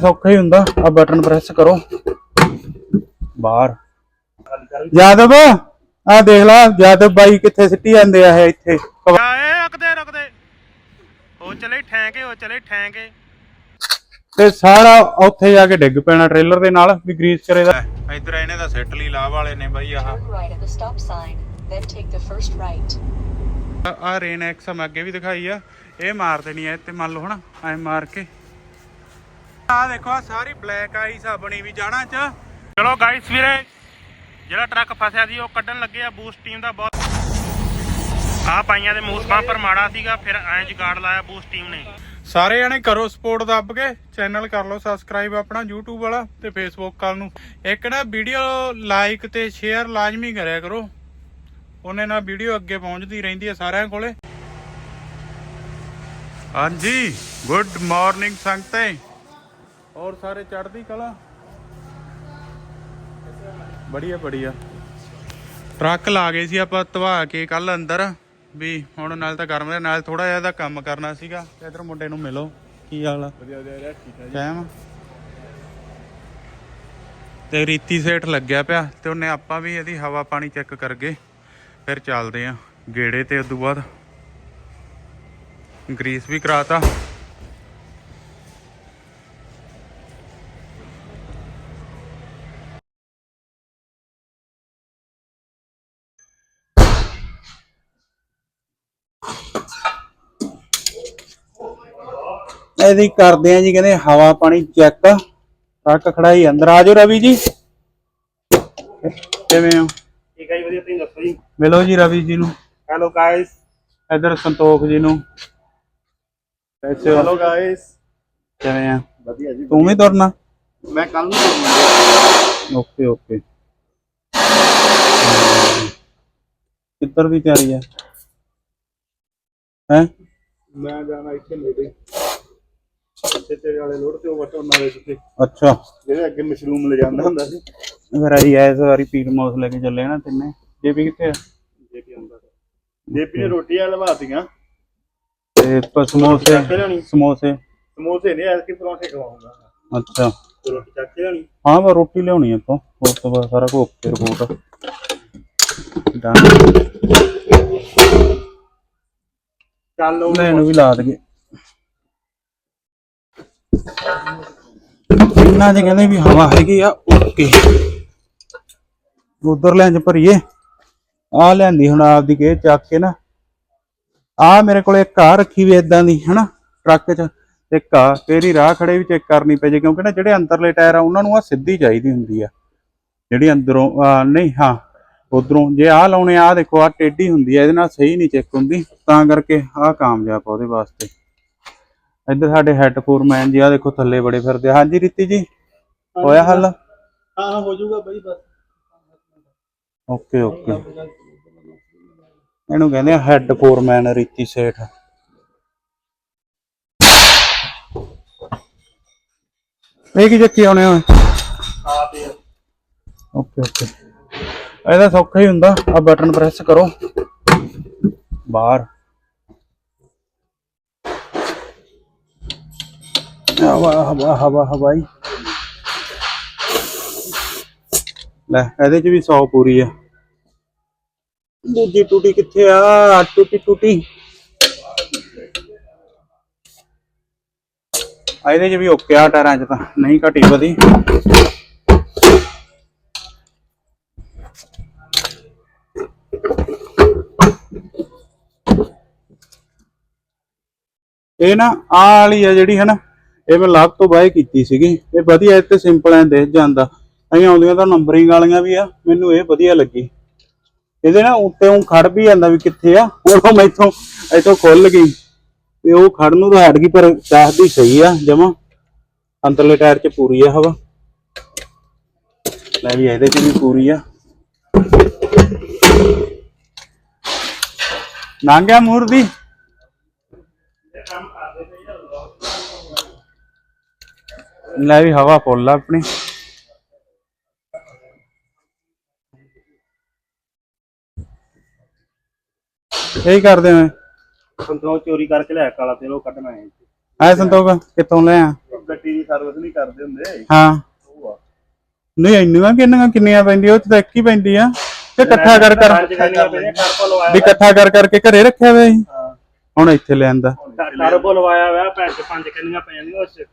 ਸੌਖਾ ਹੀ ਹੁੰਦਾ। ਆ ਬਟਨ ਪ੍ਰੈਸ ਕਰੋ। ਬਾਹਰ। ਯਾਦਵ ਆ ਦੇਖ ਲਾ ਯਾਦਵ ਬਾਈ ਕਿੱਥੇ ਸਿੱਟੀ ਜਾਂਦੇ ਆ ਇਹ ਇੱਥੇ। ਆਏ ਰੁਕਦੇ ਰੁਕਦੇ। ਉਹ ਚਲੇ ਠੈਂਕੇ ਉਹ ਚਲੇ ਠੈਂਕੇ ਤੇ ਸਾਰਾ ਉੱਥੇ ਜਾ ਕੇ ਡਿੱਗ ਪੈਣਾ ਟ੍ਰੇਲਰ ਦੇ ਨਾਲ ਵੀ ਗਰੀਸ ਕਰੇ ਦਾ। ਇੱਧਰ ਇਹਨੇ ਤਾਂ ਸਿੱਟ ਲਈ ਲਾਹ ਵਾਲੇ ਨੇ ਬਾਈ ਆਹ. ਆ ਰੇਨ ਐਕਸ ਮੈਂ ਅੱਗੇ ਵੀ ਦਿਖਾਈ ਆ। ਇਹ ਮਾਰ ਦੇਣੀ ਐ ਤੇ ਮੰਨ ਲਓ ਹਨਾ ਐ ਮਾਰ ਕੇ। ਆ ਦੇਖੋ ਆ ਸਾਰੀ ਬਲੈਕ ਆਈਸ ਆ ਵੀ ਜਾਣਾ ਚ। ਚਲੋ ਗਾਇਸ ਵੀਰੇ, ਜਿਹੜਾ ਟਰੱਕ ਫਸਿਆ ਸੀ, ਉਹ ਕੱਢਣ ਲੱਗੇ ਆ ਬੂਸਟ ਟੀਮ ਦਾ ਬਹੁਤ ਆ ਪਾਈਆਂ ਦੇ ਮੂਸ ਬੰਪਰ ਮਾੜਾ ਸੀਗਾ, ਫਿਰ ਐਂ ਜਗਾੜ ਲਾਇਆ ਬੂਸਟ ਟੀਮ ਨੇ। ਸਾਰੇ ਜਣੇ ਕਰੋ ਸਪੋਰਟ ਦੱਬ ਕੇ ਚੈਨਲ ਕਰ ਲਓ ਸਬਸਕ੍ਰਾਈਬ ਆਪਣਾ YouTube ਵਾਲਾ ਤੇ Facebook ਕਾਲ ਨੂੰ। ਇੱਕ ਨਾ ਵੀਡੀਓ ਲਾਈਕ ਤੇ ਸ਼ੇਅਰ ਲਾਜ਼ਮੀ ਕਰਿਆ ਕਰੋ। ਉਹਨੇ ਨਾਲ ਵੀਡੀਓ ਅੱਗੇ ਪਹੁੰਚਦੀ ਰਹਿੰਦੀ ਹੈ ਸਾਰਿਆਂ ਕੋਲੇ। ਹਾਂਜੀ ਗੁੱਡ ਮਾਰਨਿੰਗ ਸੰਗਤੇ। ਔਰ ਸਾਰੇ ਚੜ੍ਹਦੀ ਕਲਾ? ਬੜੀਆ ਬੜੀਆ ਟਰੱਕ ਲਾ ਗਏ ਸੀ ਆਪਾਂ ਧਵਾ ਕੇ ਕੱਲ ਅੰਦਰ। ਵੀ ਹੁਣ ਨਾਲ ਤਾਂ ਗਰਮ ਦੇ ਨਾਲ ਥੋੜਾ ਜਿਹਾ ਦਾ ਕੰਮ ਕਰਨਾ ਸੀਗਾ ਇਧਰ ਮੁੰਡੇ ਨੂੰ ਮਿਲੋ। ਕੀ ਹਾਲ ਆ? ਵਧੀਆ ਵਧੀਆ ਠੀਕ ਆ ਜੀ। ਤੇ ਰੀਤੀ ਸੇਠ ਲੱਗਿਆ ਪਿਆ ਤੇ ਉਹਨੇ ਆਪਾਂ ਵੀ ਇਹਦੀ ਹਵਾ ਪਾਣੀ ਚੈੱਕ ਕਰਗੇ ਫਿਰ ਚੱਲਦੇ ਆ ਗੇੜੇ ਤੇ ਉਦੋਂ ਬਾਅਦ। ਗਰੀਸ ਵੀ ਕਰਾਤਾ। ਇਹਦੀ ਕਰਦੇ ਆ ਜੀ ਕਹਿੰਦੇ ਹਵਾ ਪਾਣੀ ਚੈੱਕ ਟਰੱਕ ਖੜਾ ਹੀ ਅੰਦਰ ਆ ਜਾਓ ਰਵੀ ਜੀ। ਕਿਵੇਂ ਹੋ? ਠੀਕ ਹੈ ਜੀ ਵਧੀਆ ਤੁਸੀਂ ਦੱਸੋ ਜੀ? ਮਿਲੋ ਜੀ ਰਵੀ ਜੀ ਨੂੰ। ਹੈਲੋ ਗਾਇਸ ਇਧਰ ਸੰਤੋਖ ਜੀ ਨੂੰ। ਹੈਲੋ ਗਾਇਸ ਕਿਵੇਂ ਆ? ਵਧੀਆ ਜੀ ਤੂੰ ਵੀ ਤੁਰਨਾ? ਮੈਂ ਕੱਲ ਨੂੰ ਆਉਂਗਾ ਓਕੇ ਓਕੇ। ਕਿੱਧਰ ਦੀ ਤਿਆਰੀ ਹੈ ਹੈ? ਮੈਂ ਜਾਣਾ ਇੱਥੇ ਨੇੜੇ। ਤੇ ਤੇਰੇ ਵਾਲੇ ਲੋਡ ਤੇ ਉਹ ਵਟੋ ਨਾਲੇ ਜਿੱਥੇ ਅੱਛਾ। ਜਿਹੜੇ ਅੱਗੇ ਮਸ਼ਰੂਮ ਲੈ ਜਾਂਦਾ ਹੁੰਦਾ ਸੀ। ਫਿਰ ਆਈ ਐ ਇਸ ਵਾਰੀ ਪੀਰ ਮੌਸ ਲੈ ਕੇ ਚੱਲੇ ਨਾ ਤਿੰਨੇ ਜੇਪੀ ਕਿੱਥੇ ਆ? ਜੇਪੀ ਆਉਂਦਾ ਜੇਪੀ ਨੇ ਰੋਟੀਆਂ ਲਵਾਤੀਆਂ ਤੇ ਪ- ਸਮੋਸੇ ਚੱਕ ਲਿਆਉਣੀ। ਸਮੋਸੇ। ਸਮੋਸੇ ਨੇ ਐਸ ਕੇ ਪਰੌਂਠੇ ਖਵਾਉਂਗਾ। ਅੱਛਾ। ਰੋਟੀ ਚੱਕ ਕੇ ਲਿਆਉਣੀ। ਹਾਂ ਬਸ ਰੋਟੀ ਲਿਆਉਣੀ ਆਪਾਂ ਉਸ ਤੋਂ ਬਾਅਦ ਸਾਰਾ ਕੁਝ ਓਕੇ ਰਿਪੋਰਟ ਡਨ ਚੱਲ ਉਹ ਲੈ ਇਹਨੂੰ ਵੀ ਲਾ ਦਗੇ ਇਹਨਾਂ ਦੇ ਕਹਿੰਦੇ ਵੀ ਹਵਾ ਹੈਗੀ ਆ ਓਕੇ। ਉਧਰ ਲੈਂਜ ਭਰੀਏ। ਆ ਲੈਂਦੀ ਹੁਣ ਆਪਦੀ ਕੇ ਚੱਕ ਕੇ ਨਾ। ਆ ਮੇਰੇ ਕੋਲ ਇੱਕ ਆ ਰੱਖੀ ਵੀ ਇਦਾਂ ਦੀ ਹਨਾ ਟਰੱਕ 'ਚ। ਇੱਕ ਆ ਤੇਰੀ ਰਾਹ ਖੜੇ ਵੀ ਚੈੱਕ ਕਰਨੀ ਪੈ ਜੇ ਕਿਉਂਕਿ ਨਾ ਜਿਹੜੇ ਅੰਦਰਲੇ ਟਾਇਰ ਆ ਉਹਨਾਂ ਨੂੰ ਆ ਸਿੱਧੀ ਚਾਹੀਦੀ ਹੁੰਦੀ ਆ। ਜਿਹੜੀ ਅੰਦਰੋਂ ਆ, ਨਹੀਂ ਹਾਂ ਉਧਰੋਂ। ਜੇ ਆ ਲਾਉਣੇ ਆ ਦੇਖੋ ਆ ਟੇਢੀ ਹੁੰਦੀ ਆ ਇਹਦੇ ਨਾਲ ਸਹੀ ਨਹੀਂ ਚੈੱਕ ਹੁੰਦੀ। ਤਾਂ ਕਰਕੇ ਆ ਕਾਮਯਾਬ ਆ ਉਹਦੇ ਵਾਸਤੇ। ਇੱਧਰ ਸਾਡੇ ਹੈੱਡ ਫੋਰਮੈਨ ਜੀ ਆ ਦੇਖੋ ਥੱਲੇ ਬੜੇ ਫਿਰਦੇ ਆ। ਹਾਂਜੀ ਰੀਤੀ ਜੀ ਹੋਇਆ ਹੱਲ? ਹਾਂ ਹਾਂ ਹੋ ਜਾਊਗਾ ਬਾਈ ਬਸ। Okay okay. ਇਹਨੂੰ ਕਹਿੰਦੇ ਆ ਹੈੱਡ ਫੋਰਮੈਨ ਰੀਤੀ ਸੇਠ। ਇਹ ਕੀ ਚੱਕੀ ਆਉਣੇ ਆ? ਤੇ ਓਕੇ ਓਕੇ। ਇਹਦਾ ਸੌਖਾ ਹੀ ਹੁੰਦਾ। ਆ ਬਟਨ ਪ੍ਰੈਸ ਕਰੋ। ਬਾਹਰ। ਹਵਾ ਹਵਾ ਹਵਾ, ਹਵਾਈ। ਲੈ, ਇਹਦੇ ਚ ਵੀ 100 ਪੂਰੀ ਆ। ਦੂਜੀ ਟੂਟੀ ਕਿੱਥੇ ਆ? ਟੂਟੀ ਟੂਟੀ। ਆ ਇਹਦੇ ਚ ਵੀ ਓਕੇ ਆ ਟਾਇਰਾਂ ਚ ਤਾਂ। ਨਹੀਂ ਘਟੀ ਵਧੀ। ਇਹ ਨਾ ਆ ਵਾਲੀ ਆ ਜਿਹੜੀ ਹੈ ਨਾ ਇਹ ਮੈਂ ਲੱਭ ਤੋਂ ਬਾਏ ਕੀਤੀ ਸੀਗੀ। ਇਹ ਵਧੀਆ, ਇਹ ਤੇ ਸਿੰਪਲ ਐ ਦਿਖ ਜਾਂਦਾ ਅਸੀਂ ਆਉਂਦੀਆਂ ਤਾਂ ਨੰਬਰਿੰਗ ਵਾਲੀਆਂ ਵੀ ਆ, ਮੈਨੂੰ ਇਹ ਵਧੀਆ ਲੱਗੀ। ਇਹਦੇ ਨਾ ਉੱਤੇ ਉਹ ਖੜ ਵੀ ਜਾਂਦਾ ਵੀ ਕਿੱਥੇ ਆ, ਉਹ ਮੈਥੋਂ ਇੱਥੋਂ ਖੁੱਲ ਗਈ। ਤੇ ਉਹ ਖੜ ਨੂੰ ਤਾਂ ਹਟ ਗਈ, ਪਰ ਦੱਸਦੀ ਸਹੀ ਆ, ਜਮਾ। ਅੰਦਰਲੇ ਟਾਇਰ 'ਚ ਪੂਰੀ ਆ ਹਵਾ। ਲੈ ਵੀ ਇਹਦੇ 'ਚ ਵੀ ਪੂਰੀ ਆ। ਨਾਂਗਿਆ ਮੂਰ ਦੀ ਲੈ ਵੀ ਹਵਾ ਫੁੱਲ ਆ ਆਪਣੀ। ਇਹ ਕਰਦੇ ਮੈਂ ਸੰਤਰੋ ਚੋਰੀ ਕਰਕੇ ਲਿਆ ਕਾਲਾ ਤੇਲ ਉਹ ਕੱਢਣਾ ਹੈ ਐ ਸੰਤੋਖ ਕਿੱਥੋਂ ਲੈ ਆ ਗੱਡੀ ਦੀ ਸਰਵਿਸ ਨਹੀਂ ਕਰਦੇ ਹੁੰਦੇ। ਹਾਂ। ਉਹ ਆ। ਨਹੀਂ ਇੰਨੀਆਂ ਕਿੰਨੀਆਂ ਕਿੰਨੀਆਂ ਪੈਂਦੀਆਂ ਉਹ ਚ ਤਾਂ ਇੱਕ ਹੀ ਪੈਂਦੀ ਆ। ਤੇ ਇਕੱਠਾ ਕਰ ਕਰ ਪੰਜ ਕਿੰਨੀਆਂ ਪਈਆਂ ਟਰਬੋ ਲਵਾਇਆ ਵੀ ਇਕੱਠਾ ਕਰ ਕਰਕੇ ਘਰੇ ਰੱਖਿਆ ਹੋਇਆ ਸੀ। ਹਾਂ। ਹੁਣ ਇੱਥੇ ਲਿਆਂਦਾ ਟਰਬੋ ਲਵਾਇਆ ਹੋਇਆ ਭੈਣ ਚ ਪੰਜ ਕਿੰਨੀਆਂ ਪੈ ਜਾਂਦੀਆਂ ਉਸ ਚ।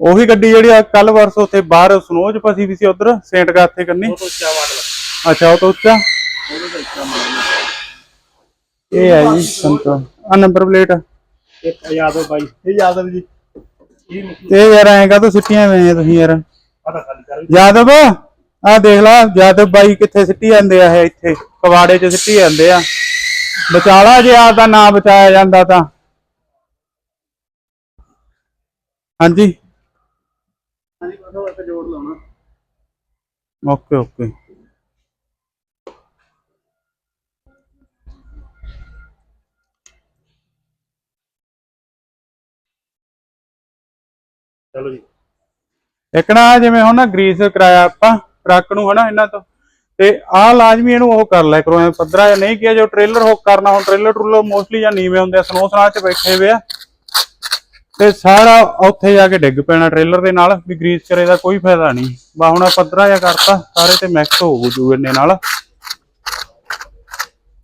ਉਹੀ ਗੱਡੀ ਜਿਹੜੀ ਆ ਕੱਲ ਵਰਸ ਉੱਥੇ ਬਾਹਰ ਸਨੋ ਚ ਫਸੀ ਵੀ ਸੀ ਉਧਰ ਸੇਂਟ ਗਾਥੇ ਕੰਨੀ। ਉਹ ਤੋਂ ਉੱਚਾ ਅੱਛਾ ਉਹ ਤੋਂ ਉੱਚਾ? ਤਾਂ ਇਹ ਹੈ ਜੀ ਸੰਤੋ। ਆ ਨੰਬਰ ਪਲੇਟ ਇੱਕ ਯਾਦੋ ਬਾਈ। ਇਹ ਯਾਦਵ ਜੀ। ਤੇ ਯਾਰ ਐਂ ਕਾ ਸਿੱਟੀਆਂ ਵੇ ਤੁਸੀਂ ਯਾਰ? ਯਾਦਵ ਆ ਦੇਖ ਲਾ ਯਾਦਵ ਬਾਈ ਕਿੱਥੇ ਸਿੱਟੀ ਜਾਂਦੇ ਆ ਇਹ ਇੱਥੇ? ਕਵਾੜੇ 'ਚ ਸਿੱਟੀ ਜਾਂਦੇ ਆ। ਬਚਾਲਾ ਜੇ ਆਪਦਾ ਨਾਂ ਬਚਾਇਆ ਜਾਂਦਾ ਤਾਂ। ਹਾਂਜੀ ਬਸ ਉਹ ਇੱਕ ਜੋੜ ਲਾਉਣਾ ਓਕੇ ਓਕੇ ਚਲੋ ਜੀ। ਇੱਕ ਨਾ ਜਿਵੇਂ ਹੁਣ ਨਾ ਗਰੀਸ ਕਰਾਇਆ ਆਪਾਂ ਟਰੱਕ ਨੂੰ ਹਨਾ ਇਹਨਾਂ ਤੋਂ। ਤੇ ਆਹ ਲਾਜ਼ਮੀ ਇਹਨੂੰ ਉਹ ਕਰ ਲਿਆ ਕਰੋ ਐ ਪੱਧਰਾ ਜਾਂ ਨਹੀਂ ਕਿਹਾ ਜੋ ਟ੍ਰੇਲਰ ਹੁੱਕ ਕਰਨਾ ਹੁਣ ਟ੍ਰੇਲਰ ਟਰੂਲਰ ਮੋਸਟਲੀ ਜਾਂ ਨੀਵੇਂ ਹੁੰਦੇ ਆ ਸਨੋ ਸਨਾ ਚ ਬੈਠੇ ਹੋਏ ਆ। ਤੇ ਸਾਰਾ ਉੱਥੇ ਜਾ ਕੇ ਡਿੱਗ ਪੈਣਾ ਟ੍ਰੇਲਰ ਦੇ ਨਾਲ ਵੀ ਗਰੀਸ ਕਰੇ ਦਾ ਕੋਈ ਫਾਇਦਾ ਨਹੀਂ। ਬਾ ਹੁਣ ਆਹ ਪੱਧਰਾ ਜਾਂ ਕਰਤਾ, ਸਾਰੇ ਤੇ ਮਿਕਸ ਹੋ ਜੂ ਇਹਨੇ ਨਾਲ।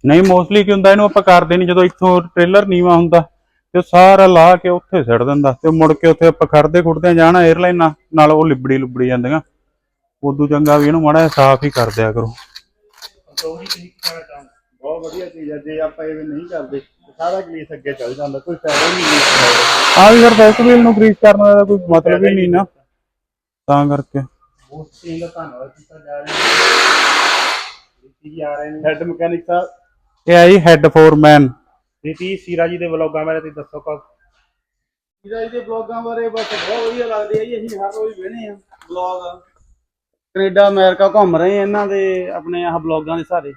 ਨਹੀਂ ਮੋਸਟਲੀ ਕੀ ਹੁੰਦਾ, ਇਹਨੂੰ ਆਪਾਂ ਕਰਦੇ ਨਹੀਂ ਜਦੋਂ ਇੱਥੋਂ ਟ੍ਰੇਲਰ ਨੀਵਾ ਹੁੰਦਾ, ਤੇ ਸਾਰਾ ਲਾ ਕੇ ਉੱਥੇ ਸੜ ਦਿੰਦਾ, ਤੇ ਮੁੜ ਕੇ ਉੱਥੇ ਆਪਾਂ ਖੜਦੇ ਖੁੜਦੇ ਜਾਣਾ 에ਅਰਲਾਈਨਾਂ ਨਾਲ ਉਹ ਲਿਬੜੀ ਲੁਬੜੀ ਜਾਂਦੀਆਂ। ਉਦੋਂ ਚੰਗਾ ਵੀ ਇਹਨੂੰ ਮਾੜਾ ਸਾਫ਼ ਹੀ ਕਰ ਦਿਆ ਕਰੋ। ਬਹੁਤ ਵਧੀਆ ਚੀਜ਼ ਹੈ ਜੇ ਆਪਾਂ ਇਹ ਨਹੀਂ ਕਰਦੇ। ਸਾਰਾ ਗਲੀਸ ਅੱਗੇ ਚੱਲ ਜਾਂਦਾ ਕੋਈ ਫਾਇਦਾ ਹੀ ਨਹੀਂ ਗਲੀਸ ਆ ਵੀ ਵੀਲ ਨੂੰ ਗਰੀਸ ਕਰਨ ਦਾ ਕੋਈ ਮਤਲਬ ਹੀ ਨਹੀਂ ਨਾ। ਤਾਂ ਕਰਕੇ। ਉਸ ਚੀਜ਼ ਦਾ ਧੰਨਵਾਦ ਕੀਤਾ ਜਾ ਰਿਹਾ। ਰੀਤੀ ਜੀ ਆ ਰਹੇ ਨੇ। ਹੈਡ ਮਕੈਨਿਕ ਸਾਹਿਬ। ਇਹ ਆ ਜੀ ਹੈੱਡ ਫੋਰਮੈਨ ਰੀਤੀ ਸੀਰਾ ਜੀ ਦੇ ਵਲੋਗਾਂ ਬਾਰੇ ਤੁਸੀਂ ਦੱਸੋ ਕੋ ਇਹਦਾ ਇਹਦੇ ਬਲੌਗਾਂ ਬਾਰੇ ਬਸ ਬਹੁਤ ਵਧੀਆ ਲੱਗਦੇ ਆ ਜੀ ਅਸੀਂ ਹਰ ਰੋਜ਼ ਵੇਖਦੇ ਆ। ਬਲੌਗ ਕੈਨੇਡਾ ਅਮਰੀਕਾ ਘੁੰਮ ਰਹੇ ਆ ਇਹਨਾਂ ਦੇ ਆਪਣੇ ਆਹ ਬਲੌਗਾਂ ਦੇ ਸਾਰੇ।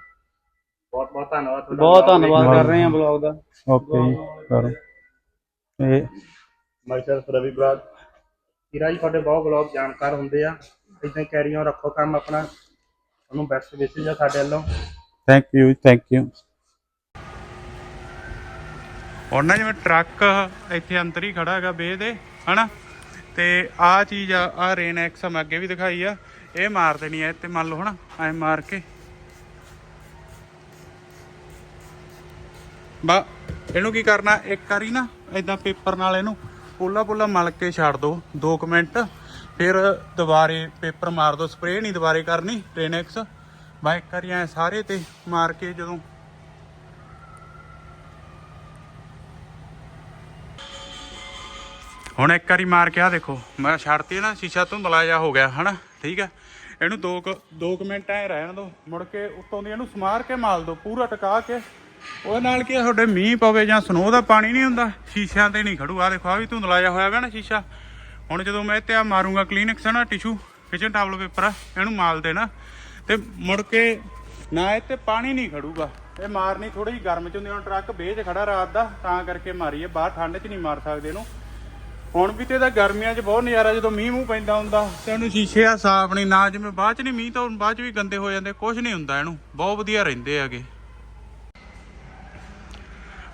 ਬਹੁਤ ਬਹੁਤ ਧੰਨਵਾਦ ਤੁਹਾਡਾ ਬਹੁਤ vlog ਲਈ। ਧੰਨਵਾਦ ਕਰ ਰਹੇ ਆ ਬਲੌਗ ਦਾ। ਓਕੇ ਜੀ ਕਰੋ। ਇਹ ਮਾਈਸੈਲਫ ਰਵੀ ਬਰਾੜ ਸੀਰਾ ਜੀ ਤੁਹਾਡੇ ਬਹੁਤ ਵਲੌਗ ਜਾਣਕਾਰ ਹੁੰਦੇ ਆ। ਇਦਾਂ ਕੈਰੀ ਔਨ ਰੱਖੋ ਕੰਮ ਆਪਣਾ। ਤੁਹਾਨੂੰ ਬੈਸਟ ਵਿਸ਼ੇਜ ਆ ਸਾਡੇ ਵੱਲੋਂ। ਥੈਂਕ ਯੂ ਥੈਂਕ ਯੂ ਹੁਣ ਨਾ ਜਿਵੇਂ ਟਰੱਕ ਇੱਥੇ ਅੰਦਰ ਹੀ ਖੜਾ ਹੈਗਾ ਬੇ ਦੇ ਹਨਾ? ਤੇ ਆ ਚੀਜ਼ ਆ ਆ ਰੇਨ ਐਕਸ ਮੈਂ ਅੱਗੇ ਵੀ ਦਿਖਾਈ ਆ। ਇਹ ਮਾਰ ਦੇਣੀ ਐ ਤੇ ਮੰਨ ਲਓ ਹਨਾ? ਐ ਮਾਰ ਕੇ। ਬਾ, ਇਹਨੂੰ ਕੀ ਕਰਨਾ, ਇੱਕ ਵਾਰੀ ਨਾ ਇਦਾਂ ਪੇਪਰ ਨਾਲ ਇਹਨੂੰ ਪੋਲਾ ਪੋਲਾ ਮਲ ਕੇ ਛੱਡ ਦੋ 2 ਮਿੰਟ। ਫਿਰ ਦੁਬਾਰੇ ਪੇਪਰ ਮਾਰ ਦੋ, ਸਪਰੇਅ ਨਹੀਂ ਦੁਬਾਰੇ ਕਰਨੀ ਰੇਨੈਕਸ ਬਾ, ਇੱਕ ਵਾਰੀ ਐ ਸਾਰੇ ਤੇ ਮਾਰ ਕੇ ਜਦੋਂ ਹੁਣ ਇੱਕ ਵਾਰੀ ਮਾਰ ਕੇ ਆ ਦੇਖੋ, ਮੈਂ ਛੱਡਤੀ ਨਾ, ਸ਼ੀਸ਼ਾ ਧੁੰਦਲਾ ਮਲਾਇਆ ਹੋ ਗਿਆ, ਹਨਾ? ਠੀਕ ਹੈ? ਇਹਨੂੰ 2 2 ਮਿੰਟ ਐ ਰਹਿਣ ਦਿਓ ਮੁੜ ਕੇ ਉੱਤੋਂ ਦੀ ਇਹਨੂੰ ਸਮਾਰ ਕੇ ਮਾਲ ਦਿਓ ਪੂਰਾ ਟਿਕਾ ਕੇ। ਉਹਦੇ ਨਾਲ ਕੀ ਆ, ਤੁਹਾਡੇ ਮੀਂਹ ਪਵੇ ਜਾਂ ਸਨੋ ਦਾ ਪਾਣੀ ਨਹੀਂ ਹੁੰਦਾ ਸ਼ੀਸ਼ਿਆਂ ਤੇ ਨਹੀਂ ਖੜੂ। ਆ ਦੇਖੋ ਆ ਵੀ ਧੁੰਦਲਾ ਜਾ ਹੋਇਆ ਵਾ ਨਾ ਸ਼ੀਸ਼ਾ। ਹੁਣ ਜਦੋਂ ਮੈਂ ਇਹ ਤੇ ਆ ਮਾਰੂੰਗਾ ਕਲੀਨਿਕਸ ਨਾ ਟਿਸ਼ੂ ਕਿਚਨ ਟਾਵਲ ਪੇਪਰ ਆ ਇਹਨੂੰ ਮਾਲ ਦੇਣਾ ਤੇ ਮੁੜ ਕੇ ਨਾ ਇਹ ਤੇ ਪਾਣੀ ਨਹੀਂ ਖੜੂਗਾ। ਇਹ ਮਾਰਨੀ ਥੋੜੀ ਜਿਹੀ ਗਰਮ ਚ ਹੁੰਦੀ ਹੁਣ ਟਰੱਕ ਬੇਜ ਖੜਾ ਰਾਤ ਦਾ ਤਾਂ ਕਰਕੇ ਮਾਰੀਏ ਬਾਹਰ ਠੰਡ ਚ ਨਹੀਂ ਮਾਰ ਸਕਦੇ ਇਹਨੂੰ। ਹੁਣ ਵੀ ਤੇ ਇਹਦਾ ਗਰਮੀਆਂ 'ਚ ਬਹੁਤ ਨਜ਼ਾਰਾ ਜਦੋਂ ਮੀਂਹ ਮੂੰਹ ਪੈਂਦਾ ਹੁੰਦਾ ਤੇ ਉਹਨੂੰ ਸ਼ੀਸ਼ੇ ਆ ਸਾਫ਼ ਨਹੀਂ ਨਾ ਜਿਵੇਂ ਬਾਅਦ 'ਚ ਨਹੀਂ ਮੀਂਹ ਤਾਂ ਬਾਅਦ 'ਚ ਵੀ ਗੰਦੇ ਹੋ ਜਾਂਦੇ ਕੁਝ ਨਹੀਂ ਹੁੰਦਾ ਇਹਨੂੰ। ਬਹੁਤ ਵਧੀਆ ਰਹਿੰਦੇ ਹੈਗੇ।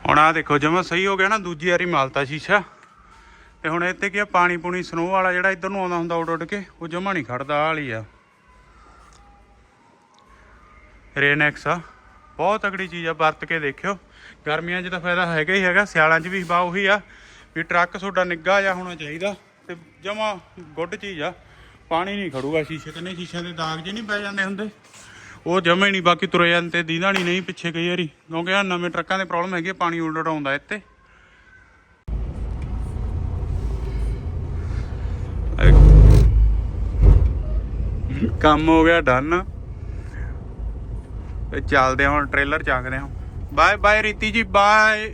ਹੁਣ ਆ ਦੇਖੋ, ਜਮਾ ਸਹੀ ਹੋ ਗਿਆ ਨਾ, ਦੂਜੀ ਵਾਰੀ ਮਾਲਤਾ ਸ਼ੀਸ਼ਾ। ਤੇ ਹੁਣ ਇੱਥੇ ਕੀ ਆ, ਪਾਣੀ ਪੂਣੀ ਸਨੋ ਵਾਲਾ ਜਿਹੜਾ ਇੱਧਰ ਨੂੰ ਆਉਂਦਾ ਹੁੰਦਾ ਉੱਡ ਉੱਡ ਕੇ, ਉਹ ਜਮਾ ਨਹੀਂ ਖੜਦਾ, ਆਹ ਵਾਲੀ ਆ। ਰੇਨੈਕਸ ਆ। ਬਹੁਤ ਤਕੜੀ ਚੀਜ਼ ਆ, ਵਰਤ ਕੇ ਦੇਖਿਓ। ਗਰਮੀਆਂ 'ਚ ਤਾਂ ਫਾਇਦਾ ਹੈਗਾ ਹੀ ਹੈਗਾ, ਸਿਆਲਾਂ 'ਚ ਵੀ ਬਾ ਉਹੀ ਆ, ਵੀ ਟਰੱਕ ਤੁਹਾਡਾ ਨਿੱਗਾ ਜਿਹਾ ਹੋਣਾ ਚਾਹੀਦਾ, ਤੇ ਜਮਾ ਗੁੱਡ ਚੀਜ਼ ਆ। ਪਾਣੀ ਨਹੀਂ ਖੜੂਗਾ ਸ਼ੀਸ਼ੇ ਤੇ, ਨਹੀਂ, ਸ਼ੀਸ਼ਿਆਂ ਦੇ ਦਾਗ ਜੇ ਨਹੀਂ ਪੈ ਜਾਂਦੇ ਹੁੰਦੇ। ਉਹ ਜਮੇ ਹੀ ਨਹੀਂ ਬਾਕੀ ਤੁਰੇ ਜਾਂਦੇ ਤੇ ਦੀਦਾ ਨਹੀਂ ਨਹੀਂ ਪਿੱਛੇ ਕਈ ਵਾਰੀ। ਕਿਉਂਕਿ ਆ ਨਵੇਂ ਟਰੱਕਾਂ ਦੇ ਪ੍ਰੋਬਲਮ ਹੈਗੀ ਆ, ਪਾਣੀ ਉਲਟ ਆਉਂਦਾ ਇੱਥੇ ਕੰਮ ਹੋ ਗਿਆ ਡਨ। ਤੇ ਚੱਲਦੇ ਹਾਂ ਹੁਣ ਟ੍ਰੇਲਰ ਚੱਕਦੇ ਹਾਂ। ਬਾਏ ਬਾਏ ਰੀਤੀ ਜੀ ਬਾਏ।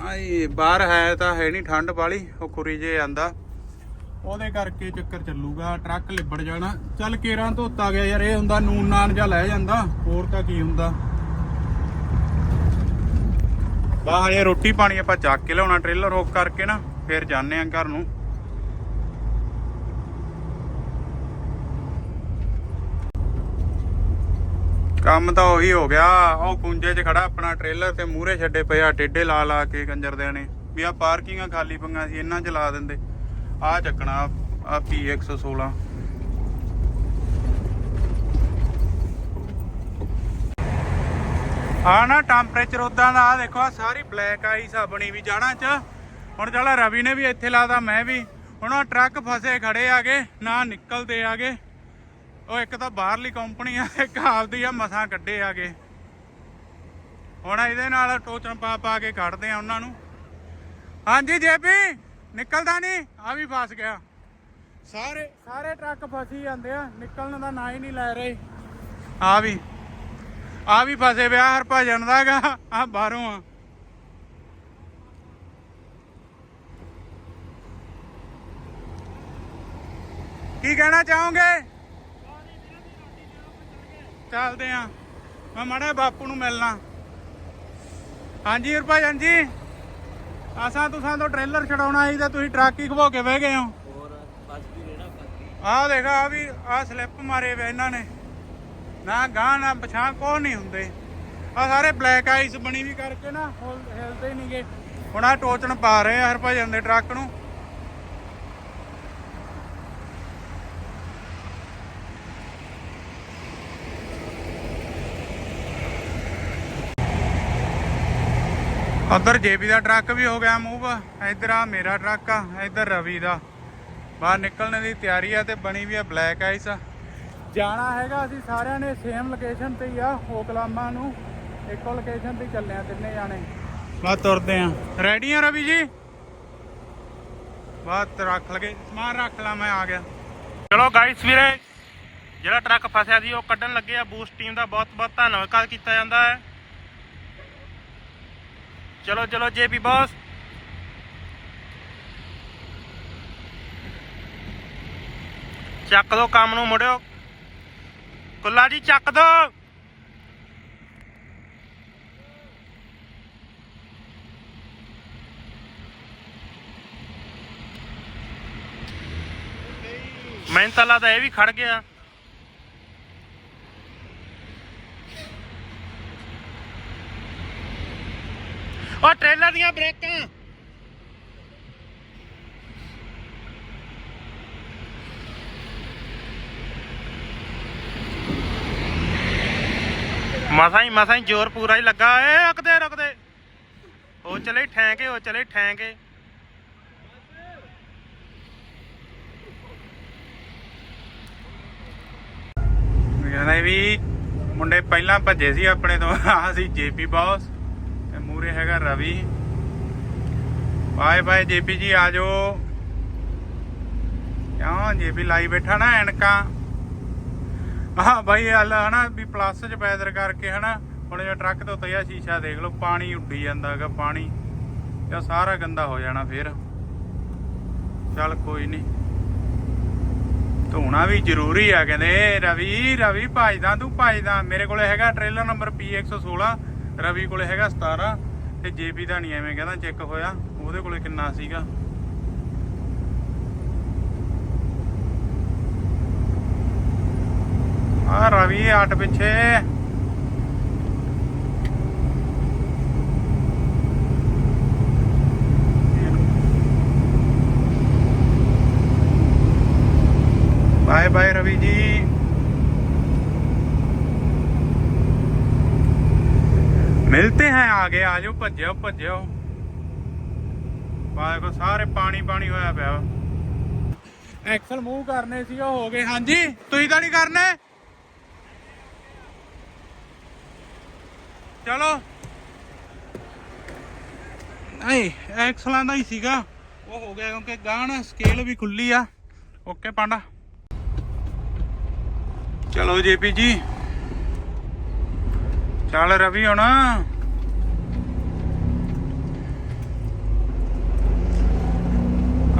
ਆਈ ਬਾਹਰ ਹੈ ਤਾਂ ਹੈ ਨਹੀਂ ਠੰਡ ਵਾਲੀ ਉਹ ਕੁਰੀ ਜੇ ਆਂਦਾ। ਉਹਦੇ ਕਰਕੇ ਚੱਕਰ ਚੱਲੂਗਾ, ਟਰੱਕ ਲਿਬੜ ਜਾਣਾ। ਚੱਲ ਕੇਰਾਂ ਧੋਤਾ ਗਿਆ ਯਾਰ, ਇਹ ਹੁੰਦਾ ਨੂਨ ਨਾਨ ਜਾਂ ਲੈ ਜਾਂਦਾ, ਹੋਰ ਤਾਂ ਕੀ ਹੁੰਦਾ। ਬਾਹਰ ਇਹ ਰੋਟੀ ਪਾਣੀ ਆਪਾਂ ਚੱਕ ਕੇ ਲਿਆਉਣਾ ਟ੍ਰੇਲਰ ਰੋਕ ਕਰਕੇ ਨਾ, ਫਿਰ ਜਾਂਦੇ ਆਂ ਘਰ ਨੂੰ। ਕੰਮ ਤਾਂ ਉਹੀ ਹੋ ਗਿਆ, ਉਹ ਕੁੰਜੇ 'ਚ ਖੜਾ ਆਪਣਾ ਟ੍ਰੇਲਰ ਤੇ ਮੂਹਰੇ ਛੱਡੇ ਪਏ ਆ, ਟੇਡੇ ਲਾ ਲਾ ਕੇ ਕੰਜਰ ਦੇ ਨੇ। ਵੀ ਆ ਪਾਰਕਿੰਗਾਂ ਖਾਲੀ ਪੰਗਾ ਸੀ ਇਹਨਾਂ ਚ ਲਾ ਦਿੰਦੇ। ਆ ਚੱਕਣਾ, ਆ P116 ਆ ਨਾ ਟੈਂਪਰੇਚਰ ਉਦਾਂ ਦਾ, ਆ ਦੇਖੋ, ਆ ਸਾਰੀ ਬਲੈਕ ਆਈਸ ਆ ਵੀ ਜਾਣਾ ਚ। ਹੁਣ ਚਲਾ ਰਵੀ ਨੇ ਵੀ ਇੱਥੇ ਲਾਦਾ ਮੈਂ ਵੀ। ਹੁਣ ਆ ਟਰੱਕ ਫਸੇ ਖੜੇ ਆਗੇ, ਨਾ ਨਿਕਲਦੇ ਆਗੇ। ਉਹ ਇੱਕ ਤਾਂ ਬਾਹਰਲੀ ਕੰਪਨੀ ਆ, ਇੱਕ ਆਪਦੀ ਆ, ਮਸਾਂ ਕੱਢੇ ਆਗੇ। ਹੁਣ ਇਹਦੇ ਨਾਲ ਟੋਚਨ ਪਾ ਪਾ ਕੇ ਕੱਢਦੇ ਆ ਉਹਨਾਂ ਨੂੰ। ਹਾਂਜੀ, ਜੇਪੀ? ਨਿਕਲਦਾ ਨਹੀਂ ਆ ਵੀ ਫਸ ਗਿਆ। ਸਾਰੇ ਸਾਰੇ ਟਰੱਕ ਫਸੀ ਜਾਂਦੇ ਆ ਨਿਕਲਣ ਦਾ ਨਾਂ ਹੀ ਨਹੀਂ ਲੈ ਰਹੇ। ਆ ਵੀ ਆ ਵੀ ਫਸੇ ਵਿਆ ਹਰਭਜਨ ਦਾਗਾ ਆ ਬਾਹਰੋਂ ਆ। ਕੀ ਕਹਿਣਾ ਚਾਹੋਗੇ? ਚੱਲਦੇ ਆ ਮੈਂ ਮਾੜਾ ਬਾਪੂ ਨੂੰ ਮਿਲਣਾ। ਹਾਂਜੀ ਹਰਭਜਨ ਜੀ। ਅਸਾਂ ਤੁਸਾਂ ਤੋਂ ਟ੍ਰੇਲਰ ਛਡਾਉਣਾ ਸੀ ਤੇ ਤੁਸੀਂ ਟਰੱਕ ਹੀ ਖਵੋ ਕੇ ਬਹਿ ਗਏ ਹੋ। ਆਹ ਦੇਖ ਆ ਵੀ ਆ ਸਲਿੱਪ ਮਾਰੇ ਵੇ ਇਹਨਾਂ ਨੇ। ਨਾ ਗਾਂ ਨਾ ਪਛਾਣ ਕੋ ਨਹੀਂ ਹੁੰਦੇ। ਆ ਸਾਰੇ ਬਲੈਕ ਆਈਸ ਬਣੀ ਵੀ ਕਰਕੇ ਨਾ ਹੁਲ- ਹਿਲਦੇ ਨਹੀਂਗੇ ਹੁਣ ਆ ਟੋਚਣ ਪਾ ਰਹੇ ਆ ਹਰਭਜਨ ਦੇ ਟਰੱਕ ਨੂੰ। ਉਧਰ ਜੇਬੀ ਦਾ ਟਰੱਕ ਵੀ ਹੋ ਗਿਆ ਮੂਵ ਇੱਧਰ ਆ ਮੇਰਾ ਟਰੱਕ ਆ, ਇੱਧਰ ਰਵੀ ਦਾ। ਬਾਹਰ ਨਿਕਲਣ ਦੀ ਤਿਆਰੀ ਆ ਤੇ ਬਣੀ ਵੀ ਆ ਬਲੈਕ ਆਈਸ ਜਾਣਾ ਹੈਗਾ ਅਸੀਂ ਸਾਰਿਆਂ ਨੇ ਸੇਮ ਲੋਕੇਸ਼ਨ ਤੇ ਹੀ ਆ ਓਕਲਾਮਾ ਨੂੰ। ਇੱਕੋ ਲੋਕੇਸ਼ਨ ਤੇ ਹੀ ਚੱਲੇ ਆ ਤਿੰਨੇ ਜਾਣੇ। ਬਾ ਤੁਰਦੇ ਆ। ਰੈਡੀ ਆ ਰਵੀ ਜੀ? ਬਾਤ ਰੱਖ ਲਗੇ, ਸਮਾਨ ਰੱਖ ਲਾ, ਮੈਂ ਆ ਗਿਆ। ਚਲੋ ਗਾਇਸ ਵੀਰੇ, ਜਿਹੜਾ ਟਰੱਕ ਫਸਿਆ ਸੀ ਉਹ ਕੱਢਣ ਲੱਗੇ ਆ ਬੂਸਟ ਟੀਮ ਦਾ ਬਹੁਤ ਬਹੁਤ ਧੰਨਵਾਦ ਕੀਤਾ ਜਾਂਦਾ ਹੈ। ਚਲੋ ਚਲੋ, ਜੇਪੀ ਬॉस ਚੱਕ ਦੋ ਕੰਮ ਨੂੰ ਮੁੜਿਓ। ਕੁੱਲਾ ਜੀ, ਚੱਕ ਦੋ। ਮੈਨੂੰ ਤਾਂ ਲੱਗਦਾ ਇਹ ਵੀ ਖੜ ਗਿਆ। ਉਹ ਟ੍ਰੇਲਰ ਦੀਆਂ ਬ੍ਰੇਕਾਂ। ਮਸਾਂ ਹੀ ਮਸਾਂ ਹੀ ਜ਼ੋਰ ਪੂਰਾ ਹੀ ਲੱਗਾ। ਏ, ਰੁਕਦੇ ਰੁਕਦੇ। ਉਹ ਚਲੇ ਠੈਂਕੇ ਉਹ ਚਲੇ ਠੈਂਕੇ ਕਹਿੰਦਾ ਵੀ ਮੁੰਡੇ ਪਹਿਲਾਂ ਭੱਜੇ ਸੀ ਆਪਣੇ ਤੋਂ। ਆ ਸੀ ਜੇਪੀ ਬੌਸ। ਤੇ ਮੂਰੇ ਹੈਗਾ ਰਵੀ। ਬਾਏ ਬਾਏ ਜੇਪੀ ਜੀ, ਆ ਜਾਓ। ਕਿਉਂ? ਜੇਪੀ ਲਾਈ ਬੈਠਾ ਨਾ ਐਨਕਾਂ। ਆਹ ਬਾਈ ਹਲ ਹਨਾ ਵੀ ਪਲੱਸ ਚ ਪੈਦਰ ਕਰਕੇ ਹਨਾ, ਹੁਣ ਜੇ ਟਰੱਕ ਤੋਂ ਉਤਰਿਆ ਸ਼ੀਸ਼ਾ ਦੇਖ ਲਓ, ਪਾਣੀ ਉੱਡੀ ਜਾਂਦਾ ਹੈਗਾ, ਪਾਣੀ। ਇਹ ਸਾਰਾ ਗੰਦਾ ਹੋ ਜਾਣਾ ਫੇਰ। ਚੱਲ ਕੋਈ ਨਹੀਂ ਧੋਣਾ ਵੀ ਜ਼ਰੂਰੀ ਆ ਕਹਿੰਦੇ। ਰਵੀ ਰਵੀ ਭਾਜਦਾ ਤੂੰ ਭਾਜਦਾ ਮੇਰੇ ਕੋਲੇ ਹੈਗਾ ਟ੍ਰੇਲਰ ਨੰਬਰ P116 ਰਵੀ ਕੋਲੇ ਹੈਗਾ 17 ਤੇ ਜੇਪੀ ਦਾ ਨਹੀਂ ਐਵੇਂ ਕਹਿੰਦਾ ਚੈੱਕ ਹੋਇਆ, ਉਹਦੇ ਕੋਲੇ ਕਿੰਨਾ ਸੀਗਾ? ਆ ਰਵੀ ਆਟ ਪਿੱਛੇ। ਬਾਏ ਬਾਏ ਰਵੀ ਜੀ। मिलते हैं आगे आ जाओ भज्जो भज्जो ਬਾਏ ਕੋ ਸਾਰੇ ਪਾਣੀ ਪਾਣੀ ਹੋਇਆ ਪਿਆ ਐਕਸਲ ਮੂਵ ਕਰਨੇ ਸੀ ਉਹ ਹੋ ਗਏ ਹਾਂਜੀ ਤੁਸੀਂ ਤਾਂ ਨਹੀਂ ਕਰਨੇ ਚਲੋ ਨਹੀਂ ਐਕਸਲਾਂ ਦਾ ਹੀ ਸੀਗਾ ਉਹ ਹੋ ਗਿਆ ਕਿਉਂਕਿ ਗਾਣ ਸਕੇਲ ਵੀ ਖੁੱਲੀ ਆ ਓਕੇ ਪਾਂਡਾ ਚਲੋ ਜੇਪੀ ਜੀ ਚੱਲ ਰਵੀ ਹੁਣ।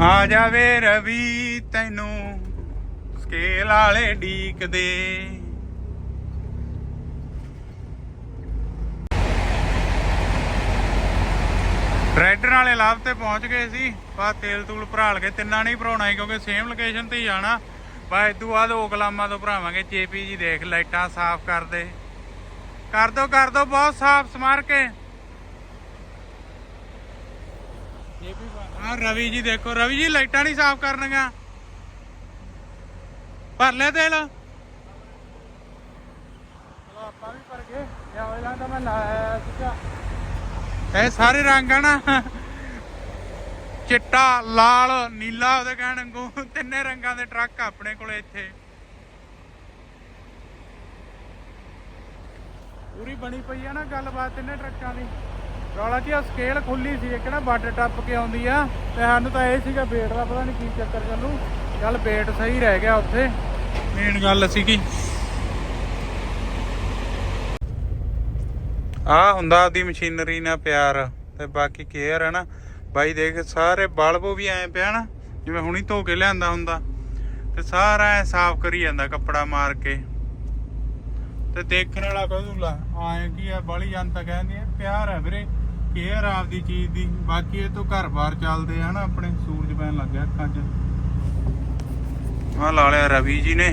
ਆ ਜਾਵੇ ਰਵੀ ਤੈਨੂੰ ਸਕੇਲ ਵਾਲੇ ਡੀਕਦੇ ਰਾਈਡਰ ਵਾਲੇ ਲਾਭ ਤੇ ਪਹੁੰਚ ਗਏ ਸੀ ਬਾ ਤੇਲ ਤੂਲ ਭਰਾਲ ਕੇ ਤਿੰਨਾਂ ਨਹੀਂ ਭਰਾਉਣਾ ਕਿਉਂਕਿ ਸੇਮ ਲੋਕੇਸ਼ਨ ਤੇ ਹੀ ਜਾਣਾ। ਬਾ ਇਦੋਂ ਬਾਅਦ ਓਕਲਾਮਾ ਤੋਂ ਭਰਾਵਾਂਗੇ ਚੇਪੀ ਜੀ ਦੇਖ, ਲਾਈਟਾਂ ਸਾਫ਼ ਕਰਦੇ ਕਰ ਦੋ ਕਰ ਦੋ ਬਹੁਤ ਸਾਫ਼ ਸਮਾਰ ਕੇ। ਆ ਰਵੀ ਜੀ ਦੇਖੋ ਰਵੀ ਜੀ ਲਾਈਟਾਂ ਨਹੀਂ ਸਾਫ਼ ਕਰਨੀਆਂ। ਭਰ ਲੈ ਤੇਲ? ਆਪਾਂ ਵੀ ਭਰ ਗਏ। ਇਹ ਹੋਇਆ ਤਾਂ ਮੈਂ ਲਾਇਆ ਸੀਗਾ। ਇਹ ਸਾਰੇ ਰੰਗ ਆ ਨਾ। ਚਿੱਟਾ ਲਾਲ ਨੀਲਾ ਉਹਦੇ ਕਹਿਣ ਵਾਂਗੂ। ਤਿੰਨੇ ਰੰਗਾਂ ਦੇ ਟਰੱਕ ਆਪਣੇ ਕੋਲੇ ਇੱਥੇ। ਪੂਰੀ ਬਣੀ ਪਈ ਆ ਨਾ ਗੱਲਬਾਤ ਤਿੰਨੇ ਟਰੱਕਾਂ ਦੀ। ਰੌਲਾ ਕੀ ਆ ਸਕੇਲ ਖੁੱਲੀ ਸੀ, ਇੱਕ ਨਾ ਬਾਰਡਰ ਟੱਪ ਕੇ ਆਉਂਦੀ ਆ, ਤੇ ਸਾਨੂੰ ਤਾਂ ਇਹ ਸੀਗਾ ਵੇਟ ਦਾ, ਪਤਾ ਨਹੀਂ ਕੀ ਚੱਕਰ ਚੱਲੂ। ਚੱਲ ਵੇਟ ਸਹੀ ਰਹਿ ਗਿਆ ਉੱਥੇ। ਮੇਨ ਗੱਲ ਸੀਗੀ। ਆ ਹੁੰਦਾ ਆਪਦੀ ਮਸ਼ੀਨਰੀ ਨਾਲ ਪਿਆਰ, ਤੇ ਬਾਕੀ ਕੇਅਰ ਹੈ ਨਾ। ਬਾਈ ਦੇਖ, ਸਾਰੇ ਬਲਬ ਵੀ ਐ ਪਿਆ ਨਾ, ਜਿਵੇਂ ਹੁਣੀ ਧੋ ਕੇ ਲਿਆਂਦਾ ਹੁੰਦਾ। ਤੇ ਸਾਰਾ ਐ ਸਾਫ਼ ਕਰੀ ਜਾਂਦਾ ਕੱਪੜਾ ਮਾਰ ਕੇ। ਤੇ ਦੇਖਣ ਵਾਲਾ ਕਹੂਗਾ ਆਏ ਕੀ ਆ ਬੜੀ ਜਨਤਾ ਕਹਿੰਦੀ ਆ ਪਿਆਰ ਹੈ ਵੀਰੇ ਕੇਅਰ ਆਪਦੀ ਚੀਜ਼ ਦੀ ਬਾਕੀ ਇਹ ਤੋਂ ਘਰ-ਬਾਰ ਚੱਲਦੇ ਆ ਨਾ ਆਪਣੇ ਸੂਰਜ ਪੈਣ ਲੱਗਿਆ ਅੱਖਾਂ 'ਚ। ਆ ਲਾ ਲਿਆ ਰਵੀ ਜੀ ਨੇ।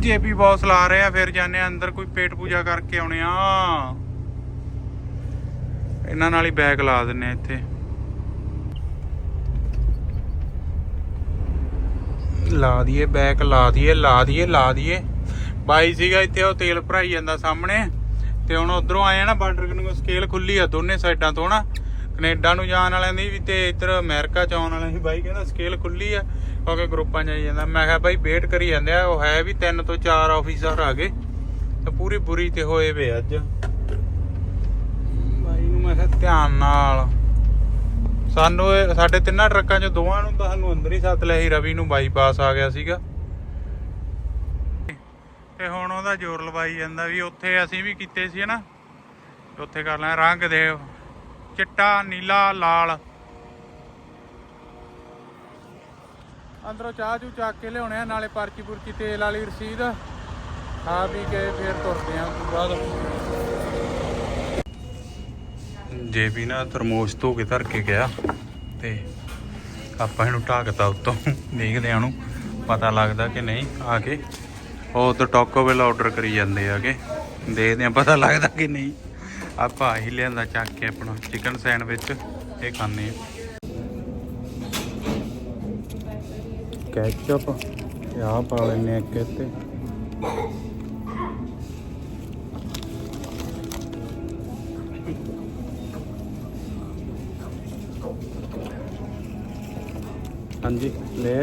ਜੇਪੀ ਬੌਸ ਲਾ ਰਹੇ ਆ ਫਿਰ ਜਾਂਦੇ ਆ ਅੰਦਰ ਕੋਈ ਪੇਟ ਪੂਜਾ ਕਰਕੇ ਆਉਣੇ ਆ। ਇਹਨਾਂ ਨਾਲ ਹੀ ਬੈਗ ਲਾ ਦਿੰਨੇ ਆ ਇੱਥੇ। ਲਾ ਦਈਏ ਬੈਗ ਲਾ ਦਈਏ ਲਾ ਦਈਏ ਲਾ ਦਈਏ ਬਾਈ ਸੀਗਾ ਇੱਥੇ, ਉਹ ਤੇਲ ਭਰਾਈ ਜਾਂਦਾ ਸਾਹਮਣੇ। ਤੇ ਹੁਣ ਉਧਰੋਂ ਆਏ ਆ ਨਾ, ਬਾਰਡਰ ਨੂੰ ਸਕੇਲ ਖੁੱਲੀ ਆ ਦੋਨੇ ਸਾਈਡਾਂ ਤੋਂ ਨਾ। ਕੈਨੇਡਾ ਨੂੰ ਜਾਣ ਵਾਲਿਆਂ ਦੀ ਵੀ ਤੇ ਇੱਧਰ ਅਮਰੀਕਾ ਚ ਆਉਣ ਵਾਲਿਆਂ ਦੀ ਬਾਈ ਕਹਿੰਦਾ ਸਕੇਲ ਖੁੱਲੀ ਆ। ਕਿਉਂਕਿ ਗਰੁੱਪਾਂ 'ਚ ਆਈ ਜਾਂਦਾ। ਮੈਂ ਕਿਹਾ ਬਾਈ ਵੇਟ ਕਰੀ ਜਾਂਦੇ ਆ। ਉਹ ਹੈ ਵੀ ਤਿੰਨ ਤੋਂ ਚਾਰ ਆਫੀਸਰ ਆ ਗਏ। ਤੇ ਪੂਰੀ ਬੁਰੀ ਤੇ ਹੋਏ ਵੇ ਅੱਜ। ਬਾਈ ਨੂੰ ਮੈਂ ਕਿਹਾ ਧਿਆਨ ਨਾਲ। ਸਾਨੂੰ ਸਾਡੇ ਤਿੰਨਾਂ ਟਰੱਕਾਂ ਚੋਂ ਦੋਵਾਂ ਨੂੰ ਤਾਂ ਸਾਨੂੰ ਅੰਦਰ ਹੀ ਸੱਤ ਲਿਆ ਸੀ। ਰਵੀ ਨੂੰ ਬਾਈਪਾਸ ਆ ਗਿਆ ਸੀਗਾ। ਤੇ ਹੁਣ ਉਹਦਾ ਜ਼ੋਰ ਲਵਾਈ ਜਾਂਦਾ ਵੀ ਉੱਥੇ ਅਸੀਂ ਵੀ ਕੀਤੇ ਸੀ ਨਾ ਉੱਥੇ ਕਰ ਲੈ ਰੰਗ ਦੇ ਚਿੱਟਾ ਨੀਲਾ ਲਾਲ। ਅੰਦਰੋਂ ਚਾਹ ਚੂ ਚੱਕ ਕੇ ਲਿਆਉਣੇ ਆ ਨਾਲੇ ਪਰਚੀ ਪੁਰਚੀ ਤੇਲ ਵਾਲੀ ਰਸੀਦ ਖਾ ਪੀ ਕੇ ਫੇਰ ਤੁਰਦੇ ਆ ਉਸ ਬਾਅਦ। ਜੇ ਵੀ ਨਾ ਤਰਮੋਸ਼ ਧੋ ਕੇ ਧਰ ਕੇ ਗਿਆ ਤੇ ਆਪਾਂ ਇਹਨੂੰ ਢਾਕਤਾ ਉੱਤੋਂ ਦੇਖਦੇ ਆ ਨੂੰ ਪਤਾ ਲੱਗਦਾ ਕਿ ਨਹੀਂ ਆ ਕੇ। ਉਹ ਤਾਂ ਟੋਕੋ ਬੈਲ ਆਰਡਰ ਕਰੀ ਜਾਂਦੇ ਆਗੇ ਦੇਖਦੇ ਆ ਪਤਾ ਲੱਗਦਾ ਕਿ ਨਹੀਂ। ਆਪਾਂ ਆਹੀ ਲਿਆਂਦਾ, ਚੱਕ ਕੇ ਆਪਣਾ ਚਿਕਨ ਸੈਂਡਵਿਚ ਇਹ ਖਾਣੇ ਆ ਕੈਚਅਪ ਆ ਪਾ ਲੈਨੇ ਇੱਕ ਇੱਥੇ। ਹਾਂਜੀ, ਲੈ।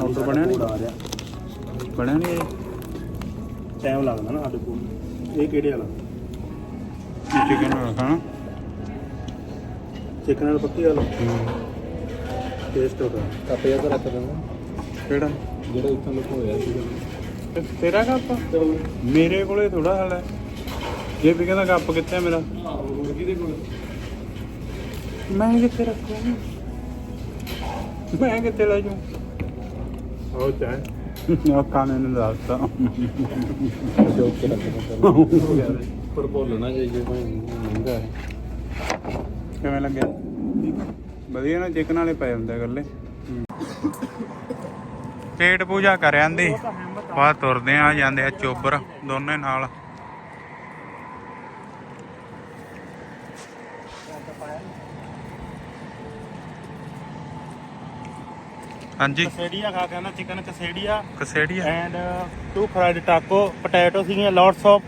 ਆਰਡਰ ਬਣਿਆ? ਨਹੀਂ ਬਣਿਆ ਨਹੀਂ ਇਹ ਟਾਈਮ ਲੱਗਦਾ ਨਾ ਸਾਡੇ ਕੋਲ। ਇਹ ਕਿਹੜੇ ਵਾਲਾ? ਚਿਕਨ ਖਾਣਾ ਚਿਕਨ ਵਾਲਾ ਪੱਕੀ ਵਾਲਾ? ਟੇਸਟ ਉਹਦਾ ਕੱਪ ਜਿਹਾ ਤਾਂ ਰੱਖ ਦਿੰਦਾ ਕਿਹੜਾ? ਜਿਹੜਾ ਇੱਥੋਂ ਲੁਕ ਹੋਇਆ ਸੀਗਾ ਤੇ ਤੇਰਾ ਕੱਪ? ਮੇਰੇ ਕੋਲੇ ਥੋੜਾ ਹਾਲ ਹੈ। ਜੇ ਵੀ ਕਹਿੰਦਾ ਕੱਪ ਕਿੱਥੇ ਆ ਮੇਰਾ? ਮੁਰਗੀ ਦੇ ਕੋਲ? ਮੈਂ ਕਿੱਥੇ ਰੱਖੂ ਮੈਂ ਕਿੱਥੇ ਲੈ ਜੂ ਆਓ ਚਾਹ। ਉਹ ਕਾਨੇ ਨੇ ਦੱਸਤਾ। ਪਰ ਬੋਲਣਾ ਜਾਈਏ ਭਾਈ ਮਹਿੰਗਾ ਹੈ ਕਿਵੇਂ ਲੱਗਿਆ? ਵਧੀਆ ਨਾ, ਚਿਕਨ ਵਾਲੇ ਪਏ ਹੁੰਦੇ ਗੱਲੇ ਪੇਟ ਪੂਜਾ ਕਰ ਆਂਦੀ। ਬਾਅਦ ਤੁਰਦੇ ਆ, ਜਾਂਦੇ ਆ ਚੋਬਰ, ਦੋਨੇ ਨਾਲ। ਹਾਂਜੀ। ਕਸੇੜੀਆ ਖਾ ਕੇ ਨਾ chicken quesadilla. Quesadilla. And two fried taco potato ਸੀਗੀਆਂ ਲੋਟਸ ਆਫ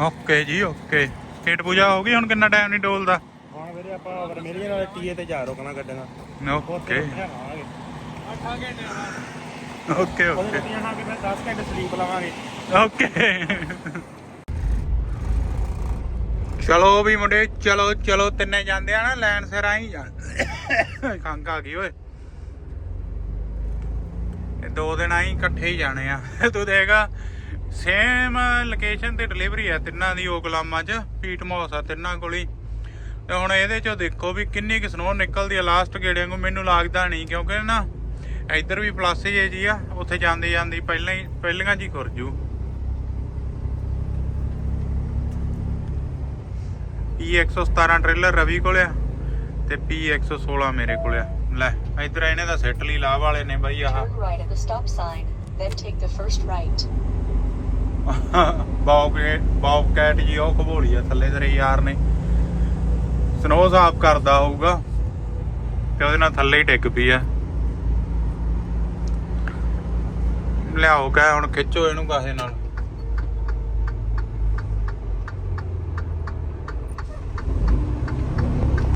ਓਕੇ ਜੀ ਓਕੇ। ਪੇਟ ਪੂਜਾ ਹੋ ਗਈ ਹੁਣ ਕਿੰਨਾ ਟਾਈਮ ਨਹੀਂ ਡੋਲਦਾ? ਹੁਣ ਵੀਰੇ ਆਪਾਂ ਵਰਮੇਲੀਆ ਨਾਲ ਟੀਏ ਤੇ ਜਾ ਰੋਕਣਾ ਗੱਡੀਆਂ ਓਕੇ। Okay okay. ਗੱਡੀਆਂ ਖਾ ਕੇ ਫਿਰ 10 ਘੰਟੇ ਸਲੀਪ ਲਵਾਂਗੇ। ਓਕੇ। ਚਲੋ ਵੀ ਮੁੰਡੇ ਚਲੋ ਚਲੋ ਤਿੰਨੇ ਜਾਂਦੇ ਆ ਨਾ ਲੈਣ ਸਿਰ ਆਈ ਜਾ ਖੰਗ ਆ ਗਈ ਓਏ। ਦੋ ਦਿਨ ਆਈ, ਇਕੱਠੇ ਹੀ ਜਾਣੇ ਆ। ਤੂੰ ਦੇਖਾ ਸੇਮ ਲੋਕੇਸ਼ਨ ਤੇ ਡਿਲੀਵਰੀ ਆ ਤਿੰਨਾਂ ਦੀ ਓਕਲਾਮਾ ਚ, ਪੀਟ ਮੌਸ ਆ ਤਿੰਨਾਂ ਕੋਲੀ ਤੇ ਹੁਣ ਇਹਦੇ ਚੋਂ ਦੇਖੋ ਵੀ ਕਿੰਨੀ ਕਿ ਸਨੋ ਨਿਕਲਦੀ ਆ ਲਾਸਟ ਗੇੜਿਆਂ ਨੂੰ ਮੈਨੂੰ ਲੱਗਦਾ ਨਹੀਂ, ਕਿਉਂਕਿ ਨਾ ਇੱਧਰ ਵੀ ਪਲੱਸ ਜੇ ਜੀ ਆ, ਉੱਥੇ ਜਾਂਦੇ ਜਾਂਦੇ ਪਹਿਲਾਂ ਹੀ ਪਹਿਲੀਆਂ ਜੀ। ਖੁਰਜੂ P117 ਟ੍ਰੇਲਰ ਰਵੀ ਕੋਲ ਆ ਤੇ P116 ਮੇਰੇ ਕੋਲ ਆ। ਲੈ ਇੱਧਰ ਇਹਨੇ ਦਾ ਸੈੱਟ ਲਈ ਲਾਹ ਵਾਲੇ ਨੇ ਬਾਈ ਆਹ। Turn right at the stop sign, then take the first right. ਬਾਉ ਕੇ ਬਾਉ ਕੈਟ ਜੀ ਉਹ ਖਬੋਲੀ ਆ ਥੱਲੇ ਤੇਰੇ ਯਾਰ ਨੇ। ਸਨੋ ਸਾਫ਼ ਕਰਦਾ ਹੋਊਗਾ ਤੇ ਉਹਦੇ ਨਾਲ ਥੱਲੇ ਹੀ ਡਿੱਗ ਪਈ ਆ। ਲਿਆਓ ਕਹੇ ਹੁਣ ਖਿੱਚੋ ਇਹਨੂੰ ਕਾਹੇ ਨਾਲ।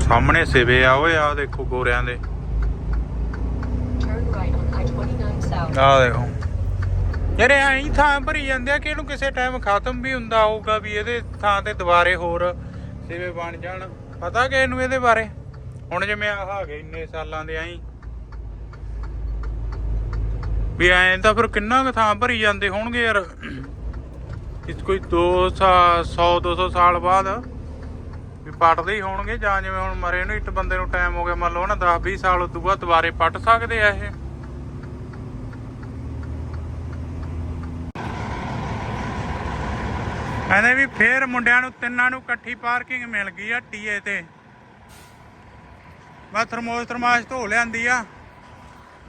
ਸਾਹਮਣੇ ਸਿਵੇ ਆ ਓਏ ਆ ਦੇਖੋ ਗੋਰਿਆਂ ਦੇ। ਆ ਦੇਖੋ। ਯਾਰ ਇਹ ਐਂ ਥਾਂ ਭਰੀ ਜਾਂਦੇ ਆ ਕਿ ਇਹਨੂੰ ਕਿਸੇ ਟਾਈਮ ਖਤਮ ਵੀ ਹੁੰਦਾ ਹੋਊਗਾ ਵੀ ਇਹਦੇ ਥਾਂ ਤੇ ਦੁਬਾਰੇ ਹੋਰ ਸਿਵੇ ਬਣ ਜਾਣ। ਪਤਾ ਕਿ ਇਹਨੂੰ ਇਹਦੇ ਬਾਰੇ? ਹੁਣ ਜਿਵੇਂ ਆਹ ਆ ਗਏ ਇੰਨੇ ਸਾਲਾਂ ਦੇ ਐਂ। ਵੀ ਐਂ ਤਾਂ ਫਿਰ ਕਿੰਨਾ ਕੁ ਥਾਂ ਭਰੀ ਜਾਂਦੇ ਹੋਣਗੇ ਯਾਰ। ਇਸ ਕੋਈ 2 100 200 ਸਾਲ ਬਾਅਦ ਵੀ ਪੱਟਦੇ ਹੀ ਹੋਣਗੇ ਜਾਂ ਜਿਵੇਂ ਹੁਣ ਮਰੇ ਨੂੰ, ਇੱਕ ਬੰਦੇ ਨੂੰ ਟਾਈਮ ਹੋ ਗਿਆ ਮੰਨ ਲਓ ਨਾ 10 20 ਸਾਲ ਉਦੋਂ ਬਾਅਦ ਦੁਬਾਰੇ ਪੱਟ ਸਕਦੇ ਆ ਇਹ। ਕਹਿੰਦੇ ਵੀ ਫੇਰ ਮੁੰਡਿਆਂ ਨੂੰ ਤਿੰਨਾਂ ਨੂੰ ਇਕੱਠੀ ਪਾਰਕਿੰਗ ਮਿਲ ਗਈ ਆ ਟੀਏ ਤੇ। ਮੈਂ ਥਰਮੋਸ ਥਰਮਾਸ ਧੋ ਲਿਆਂਦੀ ਆ।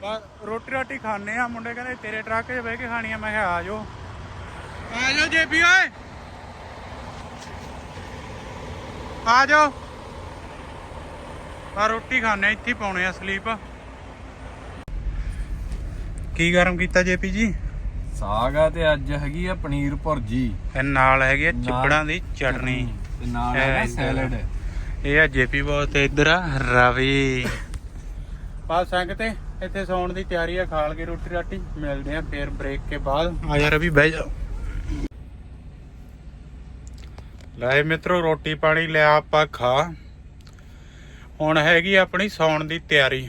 ਬਸ ਰੋਟੀ ਰਾਟੀ ਖਾਣੇ ਆ। ਮੁੰਡੇ ਕਹਿੰਦੇ ਤੇਰੇ ਟਰੱਕ 'ਚ ਬਹਿ ਕੇ ਖਾਣੀ ਆ ਮੈਂ ਕਿਹਾ, ਆ ਜਾਓ। ਆ ਜਾਓ ਜੇਬੀ, ਓਏ। ਆ ਜਾਓ। ਆ ਰੋਟੀ ਖਾਣੇ ਇੱਥੇ ਪਾਉਣੇ ਆ ਸਲੀਪ ਕੀ ਗਰਮ ਕੀਤਾ ਜੇਪੀ ਜੀ? ਸਾਗ ਆ ਤੇ ਅੱਜ ਹੈਗੀ ਆ ਪਨੀਰ ਭੁਰਜੀ। ਤੇ ਨਾਲ ਹੈਗੀ ਆ ਚਿਪੜਾਂ ਦੀ ਚਟਨੀ ਤੇ ਨਾਲ ਹੈਗਾ। ਸੈਲਡ। ਇਹ ਆ ਜੇਪੀ ਬਹੁਤ ਤੇ ਇੱਧਰ ਆ ਰਵੀ। ਬਸ ਸੰਗ ਤੇ ਇੱਥੇ ਸੌਣ ਦੀ ਤਿਆਰੀ ਆ ਖਾਲ ਕੇ ਰੋਟੀ ਰਾਟੀ। ਮਿਲਦੇ ਆ ਫੇਰ ਬ੍ਰੇਕ ਕੇ ਬਾਅਦ। ਆ ਜਾ ਰਵੀ ਬਹਿ ਜਾ। ਲੈ ਮਿੱਤਰੋ ਰੋਟੀ ਪਾਣੀ ਲਿਆ ਆਪਾਂ ਖਾ। ਹੁਣ ਹੈਗੀ ਆਪਣੀ ਸੌਣ ਦੀ ਤਿਆਰੀ।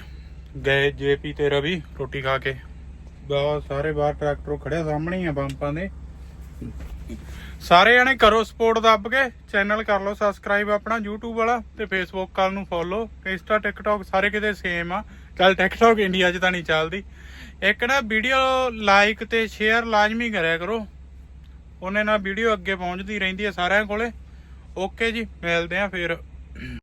ਗਏ ਜੇਪੀ ਤੇ ਰਵੀ ਰੋਟੀ ਖਾ ਕੇ। ਬਹੁਤ ਸਾਰੇ ਬਾਹਰ ਟਰੈਕਟਰ ਖੜਿਆ ਸਾਹਮਣੇ ਆ ਪੰਪਾਂ ਦੇ। ਸਾਰੇ ਜਣੇ ਕਰੋ ਸਪੋਰਟ ਦੱਬ ਕੇ, ਚੈਨਲ ਕਰ ਲਓ, ਸਬਸਕ੍ਰਾਈਬ ਆਪਣਾ, YouTube ਵਾਲਾ ਤੇ Facebook ਕਾਲ ਨੂੰ ਫੋਲੋ ਇੰਸਟਾ ਟਿਕਟੌਕ ਸਾਰੇ ਕਿਤੇ ਸੇਮ ਆ। ਚੱਲ ਟਿਕਟੌਕ ਇੰਡੀਆ 'ਚ ਤਾਂ ਨਹੀਂ ਚੱਲਦੀ। ਇੱਕ ਨਾ ਵੀਡੀਓ ਲਾਈਕ ਤੇ ਸ਼ੇਅਰ ਲਾਜ਼ਮੀ ਕਰਿਆ ਕਰੋ। ਉਹਨੇ ਨਾਲ ਵੀਡੀਓ ਅੱਗੇ ਪਹੁੰਚਦੀ ਰਹਿੰਦੀ ਹੈ ਸਾਰਿਆਂ ਕੋਲੇ। ਓਕੇ ਜੀ, ਮਿਲਦੇ ਆ ਫਿਰ।